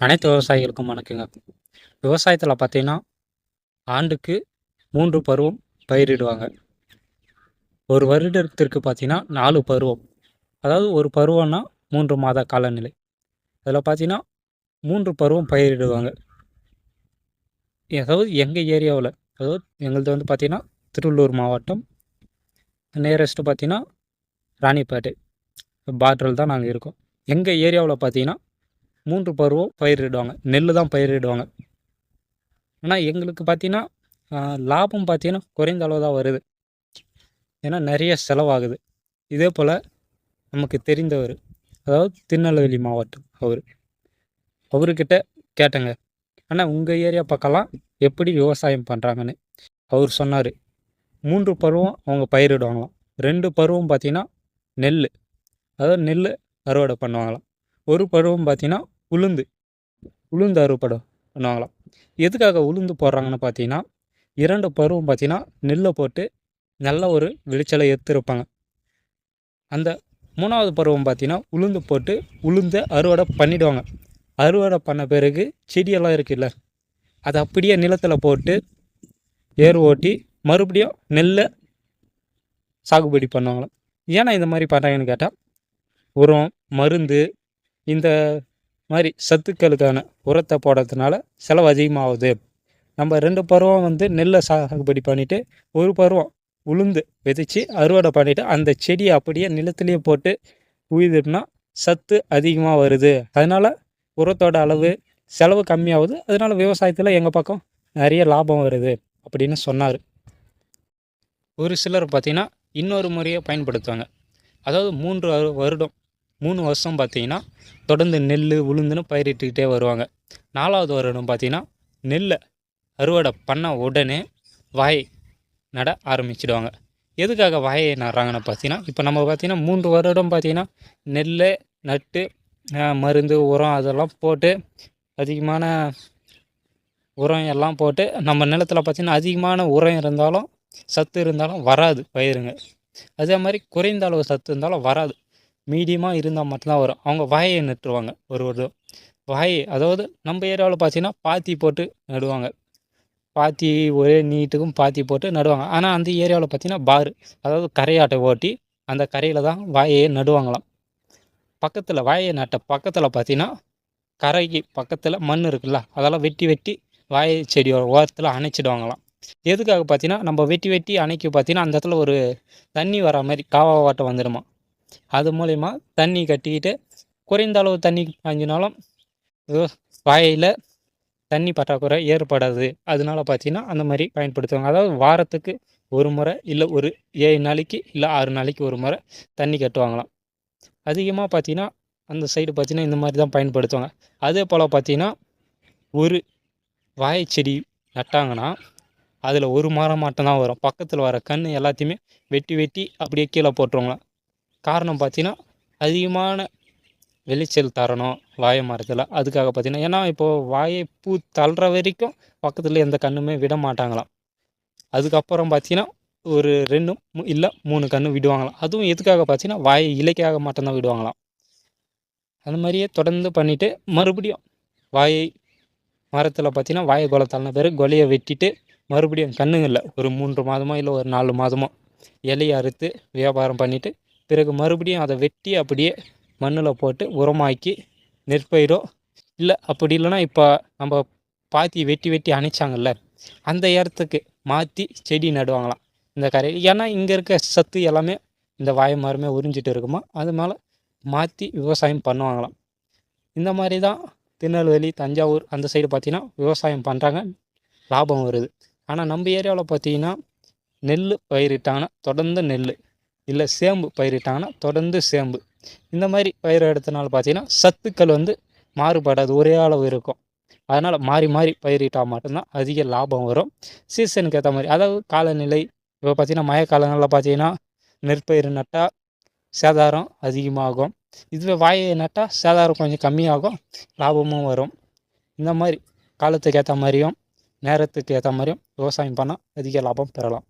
அனைத்து விவசாயிகளுக்கும் வணக்கங்க. விவசாயத்தில் பார்த்தீங்கன்னா ஆண்டுக்கு மூன்று பருவம் பயிரிடுவாங்க. ஒரு வருடத்திற்கு பார்த்தீங்கன்னா நாலு பருவம். அதாவது ஒரு பருவம்னா மூன்று மாத காலநிலை. அதில் பார்த்தீங்கன்னா மூன்று பருவம் பயிரிடுவாங்க. அதாவது எங்கள் ஏரியாவில் அதாவது எங்களது வந்து பார்த்திங்கன்னா திருவள்ளூர் மாவட்டம். நியரஸ்ட்டு பார்த்திங்கன்னா ராணிப்பேட்டை. பார்டரில் தான் நாங்கள் இருக்கோம். எங்கள் ஏரியாவில் பார்த்தீங்கன்னா மூன்று பருவம் பயிரிடுவாங்க. நெல் தான் பயிரிடுவாங்க. ஆனால் எங்களுக்கு பார்த்தீங்கன்னா லாபம் பார்த்தீங்கன்னா குறைந்த அளவு தான் வருது. ஏன்னா நிறைய செலவாகுது. இதே போல் நமக்கு தெரிந்தவர் அதாவது திருநெல்வேலி மாவட்டம் அவர். அவர்கிட்ட கேட்டேங்க. ஆனால் உங்கள் ஏரியா பக்கம்லாம் எப்படி விவசாயம் பண்ணுறாங்கன்னு அவர் சொன்னார் மூன்று பருவம் அவங்க பயிரிடுவாங்களாம். ரெண்டு பருவம் பார்த்தீங்கன்னா நெல் அதாவது நெல் அறுவடை பண்ணுவாங்களாம். ஒரு பருவம் பார்த்தீங்கன்னா உளுந்து. உளுந்து அறுவடை பண்ணுவாங்களாம் எதுக்காக உளுந்து போடுறாங்கன்னு பார்த்தீங்கன்னா இரண்டு பருவம் பார்த்தீங்கன்னா நெல்லை போட்டு நல்ல ஒரு விளைச்சலை எடுத்துருப்பாங்க. அந்த மூணாவது பருவம் பார்த்தீங்கன்னா உளுந்து போட்டு உளுந்தை அறுவடை பண்ணிவிடுவாங்க அறுவடை பண்ண பிறகு செடியெல்லாம் இருக்குல்ல அதை அப்படியே நிலத்தில் போட்டு ஏர் ஓட்டி மறுபடியும் நெல்லை சாகுபடி பண்ணுவாங்களாம். ஏன்னா இந்த மாதிரி பண்ணுறாங்கன்னு கேட்டால் உரம் மருந்து இந்த மாதிரி சத்துக்களுக்கான உரத்தை போடுறதுனால செலவு அதிகமாகுது. நம்ம ரெண்டு பருவம் வந்து நெல்லை சாகுபடி பண்ணிவிட்டு ஒரு பருவம் உளுந்து விதைச்சி அறுவடை பண்ணிவிட்டு அந்த செடியை அப்படியே நிலத்துலேயே போட்டு உயிர்னா சத்து அதிகமாக வருது. அதனால் உரத்தோட அளவு செலவு கம்மியாகுது. அதனால் விவசாயத்தில் எங்கள் பக்கம் நிறைய லாபம் வருது அப்படின்னு சொன்னார். ஒரு சிலர் பார்த்திங்கன்னா இன்னொரு முறையை பயன்படுத்துவாங்க. அதாவது மூன்று வருடம் மூணு வருஷம் பார்த்தீங்கன்னா தொடர்ந்து நெல் உளுந்துன்னு பயிரிட்டுக்கிட்டே வருவாங்க. நாலாவது வருடம் பார்த்தீங்கன்னா நெல்லை அறுவடை பண்ண உடனே வாயை நட ஆரம்பிச்சிடுவாங்க. எதுக்காக வாயை நடுறாங்கன்னு பார்த்தீங்கன்னா இப்போ நம்ம பார்த்திங்கன்னா மூன்று வருடம் பார்த்திங்கன்னா நெல் நட்டு மருந்து உரம் அதெல்லாம் போட்டு அதிகமான உரம் எல்லாம் போட்டு நம்ம நிலத்தில் பார்த்திங்கன்னா அதிகமான உரம் இருந்தாலும் சத்து இருந்தாலும் வராது பயிருங்க. அதே மாதிரி குறைந்த அளவு சத்து இருந்தாலும் வராது. மீடியமாக இருந்தால் மட்டும்தான் வரும். அவங்க வாயை நட்டுருவாங்க ஒரு ஒரு வாய் அதாவது நம்ம ஏரியாவில் பார்த்தீங்கன்னா பாத்தி போட்டு நடுவாங்க. பாத்தி ஒரே நீட்டுக்கும் பாத்தி போட்டு நடுவாங்க. ஆனால் அந்த ஏரியாவில் பார்த்தீங்கன்னா பாரு அதாவது கரையாட்டை ஓட்டி அந்த கரையில் தான் வாயை நடுவாங்களாம். பக்கத்தில் வாயை நட்ட பக்கத்தில் பார்த்தீங்கன்னா கரைக்கு பக்கத்தில் மண் இருக்குல்ல அதெல்லாம் வெட்டி வெட்டி வாயை செடியோட ஓரத்தில் அணைச்சிடுவாங்களாம். எதுக்காக பார்த்தீங்கன்னா நம்ம வெட்டி வெட்டி அணைக்க பார்த்தீங்கன்னா அந்த இடத்துல ஒரு தண்ணி வர மாதிரி காவா வாட்டம் வந்துடுமா. அது மூலயமா தண்ணி கட்டிக்கிட்டு குறைந்த அளவு தண்ணி பாய்ஞ்சினாலும் வாயில் தண்ணி பற்றாக்குறை ஏற்படாது. அதனால பார்த்தீங்கன்னா அந்த மாதிரி பயன்படுத்துவாங்க. அதாவது வாரத்துக்கு ஒரு முறை இல்லை ஒரு ஏழு நாளைக்கு இல்லை ஆறு நாளைக்கு ஒரு முறை தண்ணி கட்டுவாங்களாம். அதிகமாக பார்த்தீங்கன்னா அந்த சைடு பார்த்தீங்கன்னா இந்த மாதிரி தான் பயன்படுத்துவாங்க. அதே போல் பார்த்தீங்கன்னா ஒரு வாழை செடி நட்டாங்கன்னா அதில் ஒரு மரம் மட்டும்தான் வரும். பக்கத்தில் வர கண் எல்லாத்தையுமே வெட்டி வெட்டி அப்படியே கீழே போட்டுருவாங்களாம். காரணம் பார்த்தீங்கன்னா அதிகமான வெளிச்சல் தரணும் வாழை மரத்தில் அதுக்காக பார்த்தீங்கன்னா ஏன்னா இப்போது வாயை பூ தள்ளுற வரைக்கும் பக்கத்தில் எந்த கண்ணுமே விட மாட்டாங்களாம். அதுக்கப்புறம் பார்த்தீங்கன்னா ஒரு ரெண்டு இல்லை மூணு கன்று விடுவாங்களாம். அதுவும் எதுக்காக பார்த்தீங்கன்னா வாயை இலைக்காக மட்டும்தான் விடுவாங்களாம். அந்த மாதிரியே தொடர்ந்து பண்ணிவிட்டு மறுபடியும் வாயை மரத்தில் பார்த்தீங்கன்னா வாயை கொலை தள்ளின பிறகு கொலையை வெட்டிட்டு மறுபடியும் கண்ணுங்களில் ஒரு மூன்று மாதமோ இல்லை ஒரு நாலு மாதமோ இலையை அறுத்து வியாபாரம் பண்ணிவிட்டு பிறகு மறுபடியும் அதை வெட்டி அப்படியே மண்ணில் போட்டு உரமாக்கி நெற்பயிரோ இல்லை அப்படி இல்லைன்னா இப்போ நம்ம பாத்தி வெட்டி வெட்டி அணைச்சாங்கல்ல அந்த இடத்துக்கு மாற்றி செடி நடுவாங்களாம். இந்த கரை ஏன்னா இங்கே இருக்க சத்து எல்லாமே இந்த வாய மரமே உறிஞ்சிட்டு இருக்குமா அது மேலே மாற்றி விவசாயம் பண்ணுவாங்களாம். இந்த மாதிரி தான் திருநெல்வேலி தஞ்சாவூர் அந்த சைடு பார்த்திங்கன்னா விவசாயம் பண்ணுறாங்க லாபம் வருது. ஆனால் நம்ம ஏரியாவில் பார்த்தீங்கன்னா நெல் பயிரிட்டாங்கன்னா தொடர்ந்து நெல் இல்லை சேம்பு பயிரிட்டாங்கன்னா தொடர்ந்து சேம்பு. இந்த மாதிரி பயிர் எடுத்தனால பார்த்தீங்கன்னா சத்துக்கள் வந்து மாறுபடாது ஒரே அளவு இருக்கும். அதனால் மாறி மாறி பயிரிட்டால் மட்டும்தான் அதிக லாபம் வரும். சீசனுக்கு ஏற்ற மாதிரி அதாவது காலநிலை இப்போ பார்த்தீங்கன்னா மழை காலங்களில் பார்த்தீங்கன்னா நெற்பயிர் நட்டால் சேதாரம் அதிகமாகும். இதுவே வாயை நட்டால் சேதாரம் கொஞ்சம் கம்மியாகும் லாபமும் வரும். இந்த மாதிரி காலத்துக்கு ஏற்ற மாதிரியும் நேரத்துக்கு ஏற்ற மாதிரியும் விவசாயம் பண்ணால் அதிக லாபம் பெறலாம்.